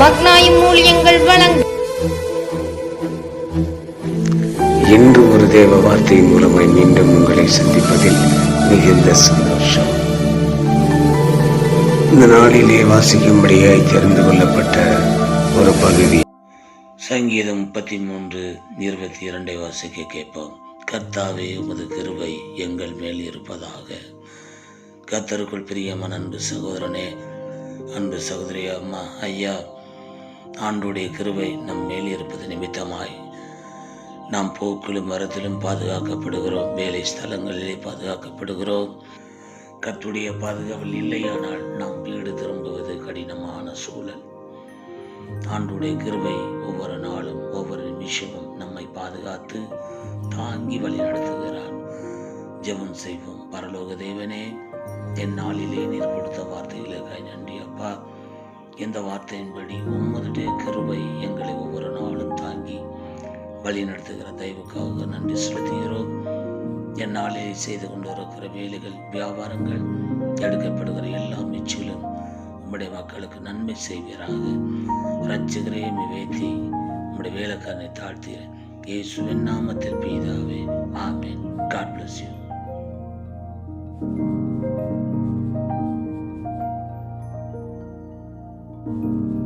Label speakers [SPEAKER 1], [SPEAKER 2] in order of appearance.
[SPEAKER 1] வழங்கும்
[SPEAKER 2] இன்று ஒரு தேவ வார்த்தை மூலமாய் மீண்டும் உங்களை சந்திப்பதில் மிகுந்த சந்தோஷம். இந்த நாளிலே வாசிக்கும்படியாய் தெரிந்து கொள்ளப்பட்ட ஒரு பகுதி.
[SPEAKER 3] சங்கீதம் முப்பத்தி மூன்று இருபத்தி இரண்டை வாசிக்க கேட்போம். கர்த்தாவே உமது கிருவை எங்கள் மேல் இருப்பதாக. கர்த்தருக்குள் பிரியமான அன்பு சகோதரனே அன்பு சகோதரி அம்மா ஐயா ஆண்டுடைய கிருவை நம் மேல் இருப்பது நிமித்தமாய். நாம் போக்கிலும் மரத்திலும் பாதுகாக்கப்படுகிறோம். வேலை ஸ்தலங்களிலே பாதுகாக்கப்படுகிறோம். கத்துடைய பாதுகாவல் இல்லையானால் நாம் வீடு திரும்புவது கடினமான சூழல். ஆண்டுடைய கிருவை ஒவ்வொரு நாளும் ஒவ்வொரு நிமிஷமும் நம்மை பாதுகாத்து தாங்கி வழி நடத்துகிறார். ஜெபம் செய்வோம். பரலோக தேவனே என் நாளிலே நீர் கொடுத்த இந்த வார்த்தையின்படி உம்மதுடைய கிருபை எங்களை ஒவ்வொரு நாளும் தாங்கி வழி நடத்துகிற தயவுக்காக நன்றி செலுத்துகிறோம். என் நாளிலே செய்து கொண்டு இருக்கிற வேலைகள் வியாபாரங்கள் தடுக்கப்படுகிற எல்லா மிச்சிலும் உம்முடைய மக்களுக்கு நன்மை செய்வீராக. ரட்சகரே வைத்தி உம்முடைய வேலைக்காரனை தாழ்த்தீர் இயேசுவின் நாமத்தில் பீதாவே ஆமேன். God bless you. you